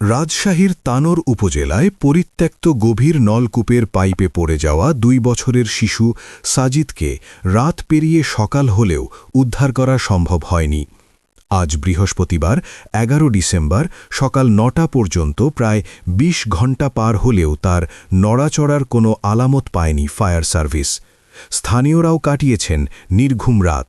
রাজশাহীর তানোর উপজেলায় পরিত্যক্ত গভীর নলকূপের পাইপে পড়ে যাওয়া দুই বছরের শিশু সাজিদকে রাত পেরিয়ে সকাল হলেও উদ্ধার করা সম্ভব হয়নি। আজ বৃহস্পতিবার, এগারো ডিসেম্বর, সকাল নটা পর্যন্ত প্রায় ২০ ঘণ্টা পার হলেও তার নড়াচড়ার কোনো আলামত পায়নি ফায়ার সার্ভিস। স্থানীয়রাও কাটিয়েছেন নির্ঘুম রাত।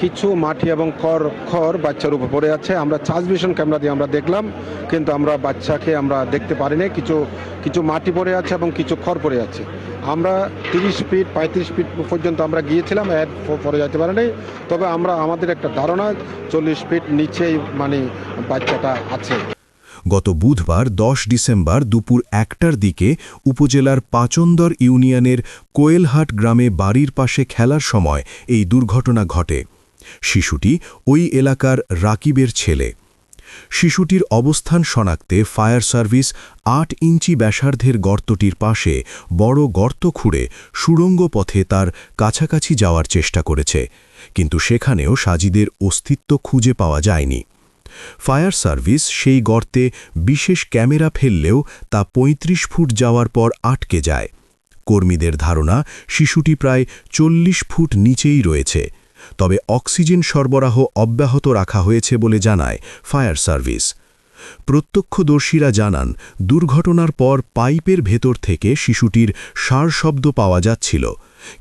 কিছু মাটি এবং খড় খড় বাচ্চার উপর পড়ে আছে। আমরা ট্রান্সমিশন ক্যামেরা দিয়ে আমরা দেখলাম, কিন্তু আমরা বাচ্চাকে আমরা দেখতে পারিনি। কিছু কিছু মাটি পড়ে আছে এবং কিছু খড় পড়ে আছে। আমরা তিরিশ ফিট পঁয়ত্রিশ ফিট পর্যন্ত আমরা গিয়েছিলাম প- পরে যেতে পারিনি। তবে আমরা, আমাদের একটা ধারণা, চল্লিশ ফিট নিচেই মানে বাচ্চাটা আছে। গত বুধবার দশ ডিসেম্বর দুপুর একটার দিকে উপজেলার পাচন্দর ইউনিয়নের কোয়েলহাট গ্রামে বাড়ির পাশে খেলার সময় এই দুর্ঘটনা ঘটে। শিশুটি ওই এলাকার রাকিবের ছেলে। শিশুটির অবস্থান শনাক্তে ফায়ার সার্ভিস আট ইঞ্চি ব্যাসার্ধের গর্তটির পাশে বড় গর্ত খুঁড়ে সুড়ঙ্গ পথে তার কাছাকাছি যাওয়ার চেষ্টা করেছে, কিন্তু সেখানেও সাজিদের অস্তিত্ব খুঁজে পাওয়া যায়নি। ফায়ার সার্ভিস সেই গর্তে বিশেষ ক্যামেরা ফেললেও তা ৩৫ ফুট যাওয়ার পর আটকে যায়। কর্মীদের ধারণা, শিশুটি প্রায় চল্লিশ ফুট নিচেই রয়েছে। তবে অক্সিজেন সরবরাহ অব্যাহত রাখা হয়েছে বলে জানায় ফায়ার সার্ভিস। প্রত্যক্ষদর্শীরা জানান, দুর্ঘটনার পর পাইপের ভেতর থেকে শিশুটির সার শব্দ পাওয়া যাচ্ছিল।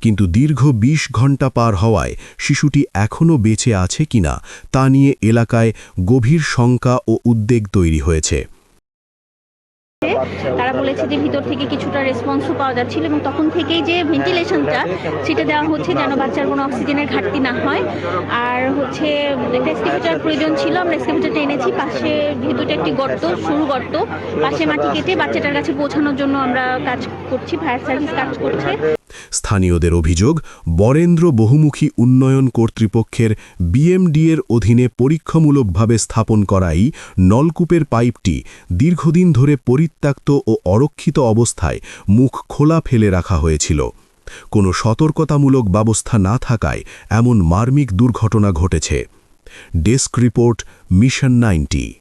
কিন্তু দীর্ঘ ২০ ঘণ্টা পার হওয়ায় শিশুটি এখনও বেঁচে আছে কিনা তা নিয়ে এলাকায় গভীর শঙ্কা ও উদ্বেগ তৈরি হয়েছে। তারা বলেছে যে ভিতর থেকে কিছুটা রেসপন্সও পাওয়া যাচ্ছিল এবং তখন থেকেই যে ভেন্টিলেশনটা সেটা দেওয়া হচ্ছে যেন বাচ্চার কোনো অক্সিজেনের ঘাটতি না হয়। আর হচ্ছে, একটা প্রয়োজন ছিল, আমরা এক্সকেভেটারটা এনেছি। পাশে এটা একটি গর্ত, সরু গর্ত, পাশে মাটি কেটে বাচ্চাটার কাছে পৌঁছানোর জন্য আমরা কাজ করছি ফায়ার সার্ভিস কাজ করছে। স্থানীয়দের অভিযোগ, বরেন্দ্র বহুমুখী উন্নয়ন কর্তৃপক্ষের বিএমডিএর অধীনে পরীক্ষামূলকভাবে স্থাপন করাই নলকূপের পাইপটি দীর্ঘদিন ধরে পরিত্যক্ত ও অরক্ষিত অবস্থায় মুখ খোলা ফেলে রাখা হয়েছিল। কোনো সতর্কতামূলক ব্যবস্থা না থাকায় এমন মার্মিক দুর্ঘটনা ঘটেছে। Desk report, mission ninety.